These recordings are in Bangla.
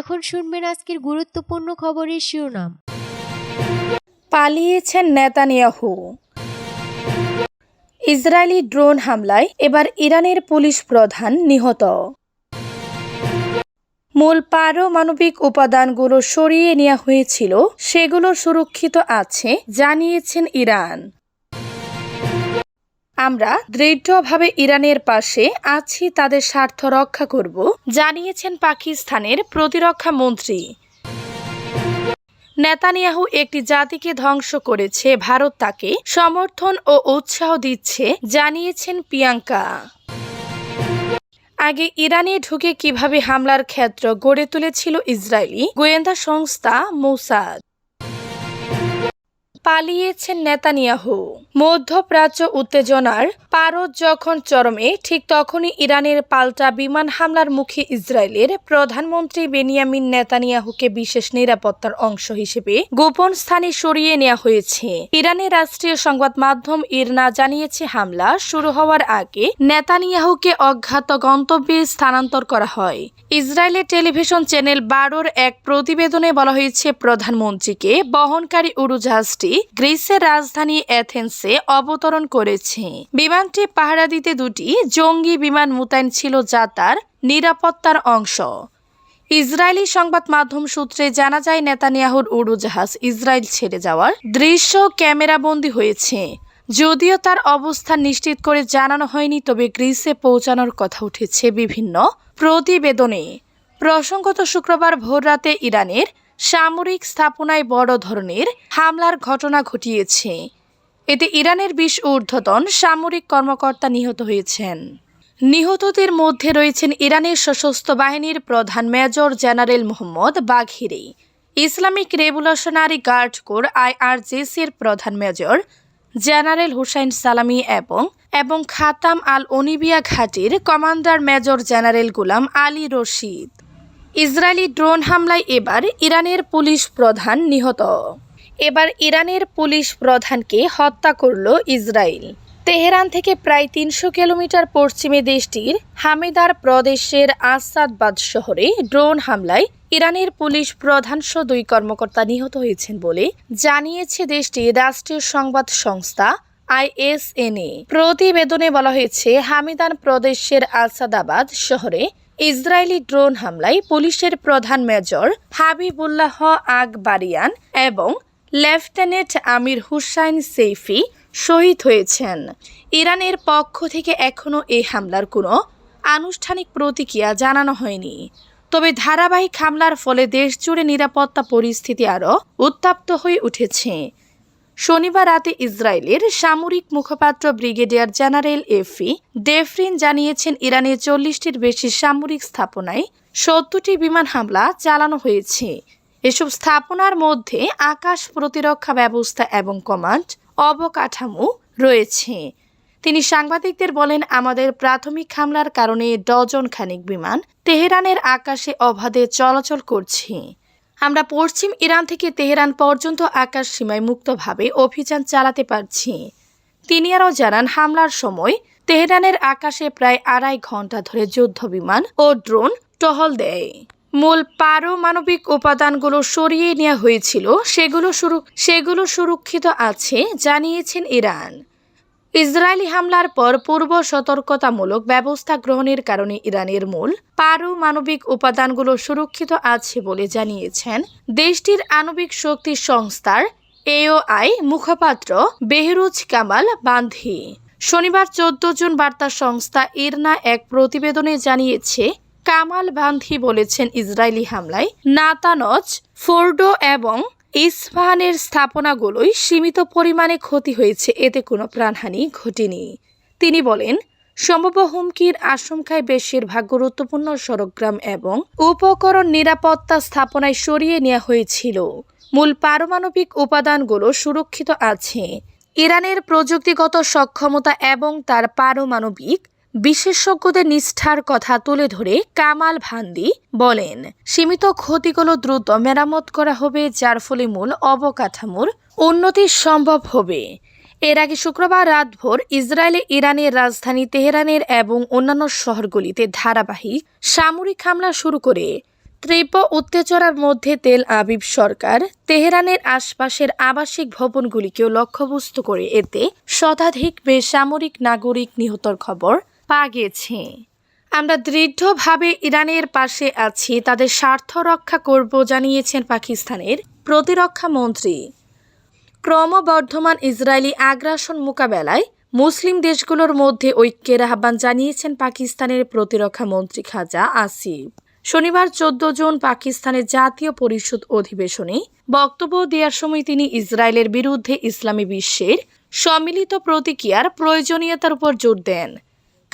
এখন শুনবেন আজকের গুরুত্বপূর্ণ খবরের শিরোনাম। পালিয়েছেন নেতানিয়াহু। ইসরায়েলি ড্রোন হামলায় এবার ইরানের পুলিশ প্রধান নিহত। মূল পারমাণবিক উপাদানগুলো সরিয়ে নেওয়া হয়েছিল, সেগুলো সুরক্ষিত আছে, জানিয়েছেন ইরান। আমরা দৃঢ়ভাবে ইরানের পাশে আছি, তাদের স্বার্থ রক্ষা করব, জানিয়েছেন পাকিস্তানের প্রতিরক্ষা মন্ত্রী। নেতানিয়াহু একটি জাতিকে ধ্বংস করেছে, ভারত তাকে সমর্থন ও উৎসাহ দিচ্ছে, জানিয়েছেন প্রিয়াঙ্কা। আগে ইরানে ঢুকে কীভাবে হামলার ক্ষেত্র গড়ে তুলেছিল ইসরায়েলি গোয়েন্দা সংস্থা মোসাদ। পালিয়েছেন নেতানিয়াহু। মধ্যপ্রাচ্য উত্তেজনার পারদ যখন চরমে, ঠিক তখনই ইরানের পাল্টা বিমান হামলার মুখে ইসরায়েলের প্রধানমন্ত্রী বেনিয়ামিন নেতানিয়াহুকে বিশেষ নিরাপত্তার অংশ হিসেবে গোপন স্থানে সরিয়ে নেওয়া হয়েছে। ইরানের রাষ্ট্রীয় সংবাদ মাধ্যম ইরনা জানিয়েছে, হামলা শুরু হওয়ার আগে নেতানিয়াহুকে অজ্ঞাত গন্তব্যে স্থানান্তর করা হয়। ইসরায়েলের টেলিভিশন চ্যানেল বারোর এক প্রতিবেদনে বলা হয়েছে, প্রধানমন্ত্রীকে বহনকারী উড়োজাহাজটি গ্রিসের রাজধানী এথেন্সে অবতরণ করেছে। বিমানটি পাহারা দিতে দুটি জঙ্গি বিমান মোতায়েন ছিল যা তার নিরাপত্তার অংশ। ইসরায়েলি সংবাদ মাধ্যম সূত্রে জানা যায়, নেতানিয়াহুর উড়োজাহাজ ইসরায়েল ছেড়ে যাওয়ার দৃশ্য ক্যামেরাবন্দি হয়েছে। যদিও তার অবস্থান নিশ্চিত করে জানানো হয়নি, তবে গ্রিসে পৌঁছানোর কথা উঠেছে বিভিন্ন প্রতিবেদনে। প্রসঙ্গত শুক্রবার ভোররাতে ইরানের সামরিক স্থাপনায় বড় ধরনের হামলার ঘটনা ঘটিয়েছে। এতে ইরানের বিশ ঊর্ধ্বতন সামরিক কর্মকর্তা নিহত হয়েছেন। নিহতদের মধ্যে রয়েছেন ইরানের সশস্ত্র বাহিনীর প্রধান major general Mohammad Bagheri, Islamic revolutionary guard corps আইআরজেসির প্রধান মেজর জেনারেল হুসাইন সালামি এবং এবং Khatam al Anbiya ঘাটির commander major general Gholam Ali Rashid. Israeli drone হামলায় এবার ইরানের পুলিশ প্রধান নিহত। এবার ইরানের পুলিশ প্রধানকে হত্যা করল ইসরায়েল। তেহরান থেকে প্রায় তিনশো কিলোমিটার পশ্চিমে দেশটির হামিদার প্রদেশের আসাদবাদ শহরে ড্রোন হামলায় ইরানের পুলিশ প্রধানসহ দুই কর্মকর্তা নিহত হয়েছেন বলে জানিয়েছে দেশটির রাষ্ট্রীয় সংবাদ সংস্থা আইএসএনএ। প্রতিবেদনে বলা হয়েছে হামিদান প্রদেশের আসাদাবাদ শহরে ইসরায়েলি ড্রোন হামলায় পুলিশের প্রধান মেজর হাবিবুল্লাহ আকবারিয়ান এবং লেফটেন্যান্ট আমির হুসাইন সেইফি শহীদ হয়েছেন। ইরানের পক্ষ থেকে এখনও এই হামলার কোনো আনুষ্ঠানিক প্রতিক্রিয়া জানানো হয়নি। তবে ধারাবাহিক হামলার ফলে দেশজুড়ে নিরাপত্তা পরিস্থিতি আরও উত্তাপ্ত হয়ে উঠেছে। শনিবার রাতে ইসরায়েলের সামরিক মুখপাত্র ব্রিগেডিয়ার জেনারেল এফি ডেফরিন জানিয়েছেন ইরানের চল্লিশটির বেশি সামরিক স্থাপনায় সত্তরটি বিমান হামলা চালানো হয়েছে। এসব স্থাপনার মধ্যে আকাশ প্রতিরক্ষা ব্যবস্থা এবং কমান্ড অবকাঠামো রয়েছে। তিনি সাংবাদিকদের বলেন, আমাদের প্রাথমিক হামলার কারণে ডজন খানিক বিমান তেহরানের আকাশে অবাধে চলাচল করছে। আমরা পশ্চিম ইরান থেকে তেহরান পর্যন্ত আকাশ সীমায় মুক্তভাবে অভিযান চালাতে পারছি। তিনি আরও জানান, হামলার সময় তেহরানের আকাশে প্রায় আড়াই ঘণ্টা ধরে যুদ্ধ বিমান ও ড্রোন টহল দেয়। মূল পারমাণবিক উপাদানগুলো সরিয়ে নেওয়া হয়েছিল। সেগুলো সেগুলো সুরক্ষিত আছে, জানিয়েছেন ইরান। ইসরায়েলি হামলার পর পূর্ব সতর্কতামূলক ব্যবস্থা গ্রহণের কারণে ইরানের মূল পারমাণবিক উপাদানগুলো সুরক্ষিত আছে বলে জানিয়েছেন দেশটির আণবিক শক্তি সংস্থার এওআই মুখপাত্র বেহরুজ কামাল বান্ধি। শনিবার চোদ্দ জুন বার্তা সংস্থা ইরনা এক প্রতিবেদনে জানিয়েছে, কামাল বান্ধি বলেছেন ইসরায়েলি হামলায় নাতানজ, ফোর্ডো এবং ইস্পাহানের স্থাপনাগুলোই সীমিত পরিমাণে ক্ষতি হয়েছে, এতে কোনো প্রাণহানি ঘটেনি। তিনি বলেন, সম্ভাব্য হুমকির আশঙ্কায় বেশিরভাগ গুরুত্বপূর্ণ সড়কগ্রাম এবং উপকরণ নিরাপত্তা স্থাপনায় সরিয়ে নেওয়া হয়েছিল। মূল পারমাণবিক উপাদানগুলো সুরক্ষিত আছে। ইরানের প্রযুক্তিগত সক্ষমতা এবং তার পারমাণবিক বিশেষজ্ঞদের নিষ্ঠার কথা তুলে ধরে কামাল ভান্দি বলেন, সীমিত ক্ষতিগুলো দ্রুত মেরামত করা হবে, যার ফলে মূল অবকাঠামোর উন্নতি সম্ভব হবে। এর আগে শুক্রবার রাতভর ইসরায়েলে, ইরানের রাজধানী তেহরানের এবং অন্যান্য শহরগুলিতে ধারাবাহিক সামরিক হামলা শুরু করে। তীব্র উত্তেজনার মধ্যে তেল আবিব সরকার তেহরানের আশপাশের আবাসিক ভবনগুলিকেও লক্ষ্যবস্তু করে এতে শতাধিক বেসামরিক নাগরিক নিহতর খবর পাওয়া গিয়েছে আমরা দৃঢ়ভাবে ইরানের পাশে আছি, তাদের স্বার্থ রক্ষা করব, জানিয়েছেন পাকিস্তানের প্রতিরক্ষা মন্ত্রী। ক্রমবর্ধমান ইসরায়েলি আগ্রাসন মোকাবেলায় মুসলিম দেশগুলোর মধ্যে ঐক্যের আহ্বান জানিয়েছেন পাকিস্তানের প্রতিরক্ষা মন্ত্রী খাজা আসিফ। শনিবার চোদ্দ জুন পাকিস্তানের জাতীয় পরিষদ অধিবেশনে বক্তব্য দেওয়ার সময় তিনি ইসরায়েলের বিরুদ্ধে ইসলামী বিশ্বের সম্মিলিত প্রতিক্রিয়ার প্রয়োজনীয়তার উপর জোর দেন।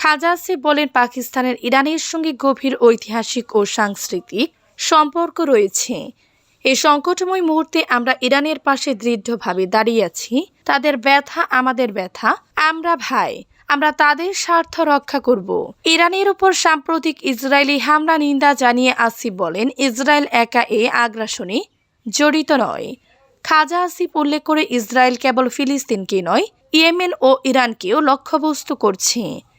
খাজা বলেন, পাকিস্তানের ইরানের সঙ্গে গভীর ঐতিহাসিক ও সাংস্কৃতিক সম্পর্ক রয়েছে। এই সংকটময় মুহূর্তে আমরা ইরানের পাশে দৃঢ়ভাবে দাঁড়িয়ে আছি। তাদের ব্যথা আমাদের ব্যথা, আমরা ভাই, আমরা তাদের স্বার্থ রক্ষা করব। ইরানের উপর সাম্প্রতিক ইসরায়েলি হামলা নিন্দা জানিয়ে আসিফ বলেন, ইসরায়েল একা এ আগ্রাসনে জড়িত নয়। খাজা আসিফ উল্লেখ করে, ইসরায়েল কেবল ফিলিস্তিনকে নয়, ইয়েমেন ও ইরানকেও লক্ষ্যবস্তু করছে।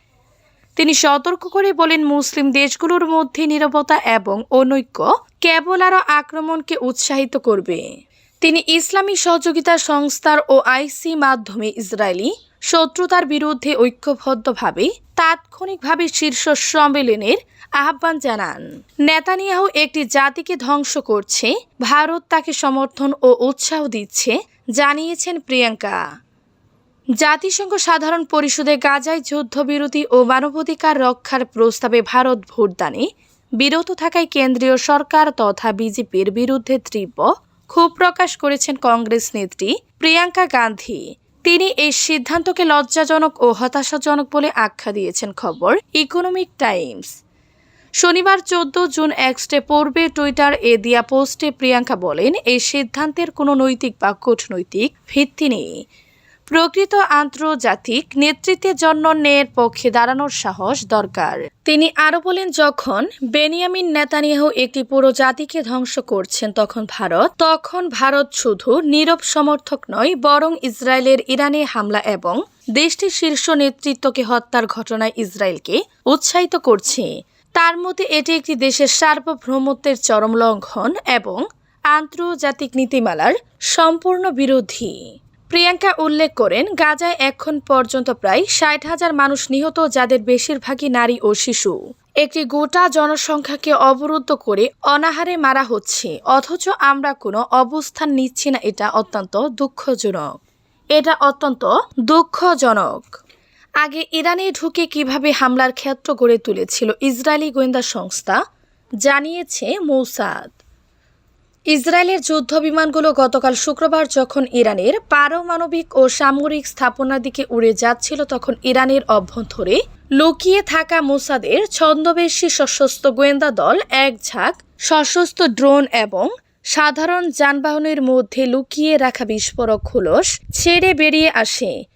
তিনি সতর্ক করে বলেন, মুসলিম দেশগুলোর মধ্যে নীরবতা এবং অনৈক্য কেবল আরও আক্রমণকে উৎসাহিত করবে। তিনি ইসলামী সহযোগিতা সংস্থার ও আইসি মাধ্যমে ইসরায়েলি শত্রুতার বিরুদ্ধে ঐক্যবদ্ধভাবে তাৎক্ষণিকভাবে শীর্ষ সম্মেলনের আহ্বান জানান। নেতানিয়াহু একটি জাতিকে ধ্বংস করছে, ভারত তাকে সমর্থন ও উৎসাহ দিচ্ছে, জানিয়েছেন প্রিয়াঙ্কা। জাতিসংঘ সাধারণ পরিষদে গাজায় যুদ্ধবিরতি ও মানবাধিকার রক্ষার প্রস্তাবে ভারত ভোটদানে, বিরত থাকায় কেন্দ্রীয় সরকার তথা বিজেপির বিরুদ্ধে তীব্র ক্ষোভ প্রকাশ করেছেন কংগ্রেস নেত্রী প্রিয়াঙ্কা গান্ধী। তিনি এই সিদ্ধান্তকে লজ্জাজনক ও হতাশাজনক বলে আখ্যা দিয়েছেন খবর ইকোনমিক টাইমস। শনিবার চোদ্দ জুন এক্সটে পূর্বে টুইটার এ দিয়া পোস্টে প্রিয়াঙ্কা বলেন, এই সিদ্ধান্তের কোনো নৈতিক বা কূটনৈতিক ভিত্তি নেই। প্রকৃত আন্তর্জাতিক নেতৃত্বের জন্য ন্যায়ের পক্ষে দাঁড়ানোর সাহস দরকার। তিনি আরও বলেন, যখন বেনিয়ামিন নেতানিয়াহু একটি পুরো জাতিকে ধ্বংস করছেন তখন ভারত তখন ভারত শুধু নীরব সমর্থক নয়, বরং ইসরায়েলের ইরানে হামলা এবং দেশটির শীর্ষ নেতৃত্বকে হত্যার ঘটনায় ইসরায়েলকে উৎসাহিত করছে। তার মতে, এটি একটি দেশের সার্বভৌমত্বের চরম লঙ্ঘন এবং আন্তর্জাতিক নীতিমালার সম্পূর্ণ বিরোধী। প্রিয়াঙ্কা উল্লেখ করেন, গাজায় এখন পর্যন্ত প্রায় ষাট হাজার মানুষ নিহত, যাদের বেশিরভাগই নারী ও শিশু। একটি গোটা জনসংখ্যাকে অবরুদ্ধ করে অনাহারে মারা হচ্ছে, অথচ আমরা কোনো অবস্থান নিচ্ছি না, এটা অত্যন্ত দুঃখজনক। এটা অত্যন্ত দুঃখজনক। আগে ইরানে ঢুকে কীভাবে হামলার ক্ষেত্র গড়ে তুলেছিল ইসরায়েলি গোয়েন্দা সংস্থা, জানিয়েছে মৌসাদ। ইসরায়েলের যুদ্ধ বিমানগুলো গতকাল শুক্রবার যখন ইরানের পারমাণবিক ও সামরিক স্থাপনার দিকে উড়ে যাচ্ছিল, তখন ইরানের অভ্যন্তরে লুকিয়ে থাকা মোসাদের ছন্দবেশী সশস্ত্র গোয়েন্দা দল এক ঝাঁক, সশস্ত্র ড্রোন এবং সাধারণ যানবাহনের মধ্যে লুকিয়ে রাখা বিস্ফোরক খোলস ছেড়ে বেরিয়ে আসে।